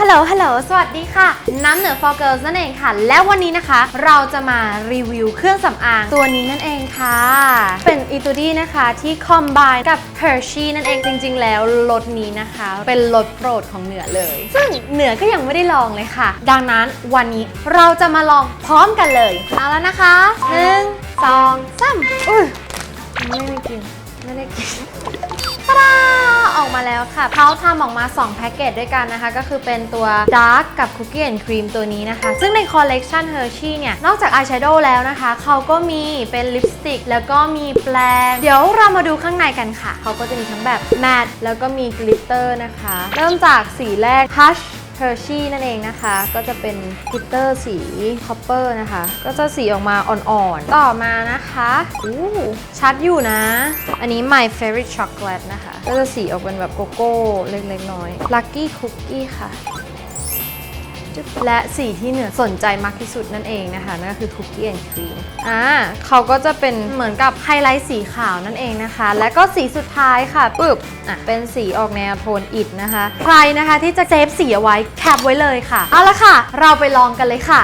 ฮัลโหล ฮัลโหล สวัสดีค่ะ น้ำเหนือ for girls นั่นเองค่ะ และวันนี้นะคะ เราจะมารีวิวเครื่องสำอางตัวนี้นั่นเองค่ะ เป็นอีตูดี้นะคะที่คอมบ n กับ Hershey นั่นเองจริง ๆ แล้วรสนี้นะคะ เป็นรสโปรดของเหนือเลย ซึ่งเหนือก็ยังไม่ได้ลองเลยค่ะ ดังนั้นวันนี้เราจะมาลองพร้อมกันเลย เอาแล้วนะคะหนึ่งสองสามอุ้ยไม่ได้กิน ไม่ได้กิน ออกมาแล้วค่ะเขาทำออกมา 2 แพ็กเกจด้วยกันนะคะ ก็คือเป็นตัว Dark กับ Cookie and Cream ตัวนี้นะคะ ซึ่งในคอลเลกชัน Hershey เนี่ย นอกจากอายแชโดว์แล้วนะคะ เขาก็มีเป็นลิปสติก แล้วก็มีแปรงเดี๋ยวเรามาดูข้างในกันค่ะ เขาก็จะมีทั้งแบบแมตแล้วก็มีกลิตเตอร์นะคะ เริ่มจากสีแรก Hush Hershey นั่นเองนะคะ ก็จะเป็นกลิตเตอร์สีคอปเปอร์นะคะ ก็จะสีออกมาอ่อนๆ ต่อมานะคะอู้ชัดอยู่นะ อันนี้ my favorite chocolate นะคะ ก็จะสีออกเป็นแบบโกโก้เล็กๆน้อย lucky cookie ค่ะ และสีที่เหนือสนใจมากที่สุดนั่นเองนะคะนั่นก็คือ Cookie and Cream อ่าเขาก็จะเป็นเหมือนกับไฮไลท์สีขาวนั่นเองนะคะ และก็สีสุดท้ายค่ะปึ๊บอะเป็นสีออกแนวโทนอิฐนะคะ ใครนะคะที่จะเซฟสีเอาไว้แคปไว้เลยค่ะเอาละค่ะ เราไปลองกันเลยค่ะ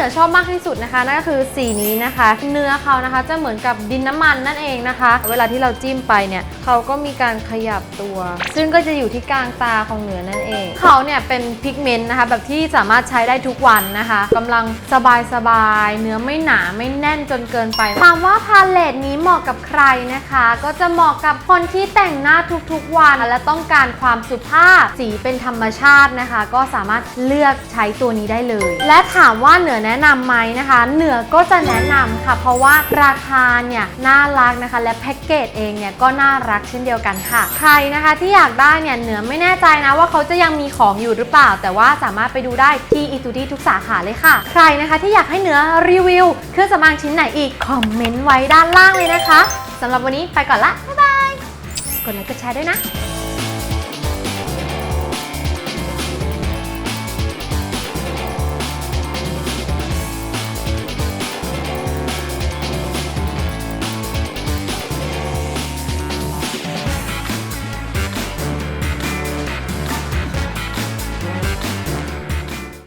เหนือชอบมากที่สุดนะคะนั่นก็คือสีนี้นะคะ เนื้อเขานะคะจะเหมือนกับดินน้ำมันนั่นเองนะคะ เวลาที่เราจิ้มไปเนี่ยเขาก็มีการขยับตัว ซึ่งก็จะอยู่ที่กลางตาของเหนือนั่นเอง เขาเนี่ยเป็นพิกเมนต์นะคะ แบบที่สามารถใช้ได้ทุกวันนะคะกำลังสบายสบายๆเนื้อไม่หนาไม่แน่นจนเกินไปถามว่าพาเลตนี้เหมาะกับใครนะคะ ก็จะเหมาะกับคนที่แต่งหน้าทุกๆวัน และต้องการความสุภาพสีเป็นธรรมชาตินะคะ ก็สามารถเลือกใช้ตัวนี้ได้เลย และถามว่าเหนือแนะนำไหมนะคะ เหนือก็จะแนะนำค่ะ เพราะว่าราคาเนี่ยน่ารักนะคะ และแพ็กเกจเองเนี่ยก็น่ารักเช่นเดียวกันค่ะ ใครนะคะที่อยากได้เนี่ยเหนือไม่แน่ใจนะว่าเขาจะยังมีของอยู่หรือเปล่า แต่ว่าสามารถไปดูได้ที่อีตูดี้ทุกสาขาเลยค่ะ ใครนะคะที่อยากให้เหนือรีวิวเครื่องสำอางชิ้นไหนอีกคอมเมนต์ไว้ด้านล่างเลยนะคะสำหรับวันนี้ไปก่อนละบ๊ายบายกดไลค์กดแชร์ด้วยนะ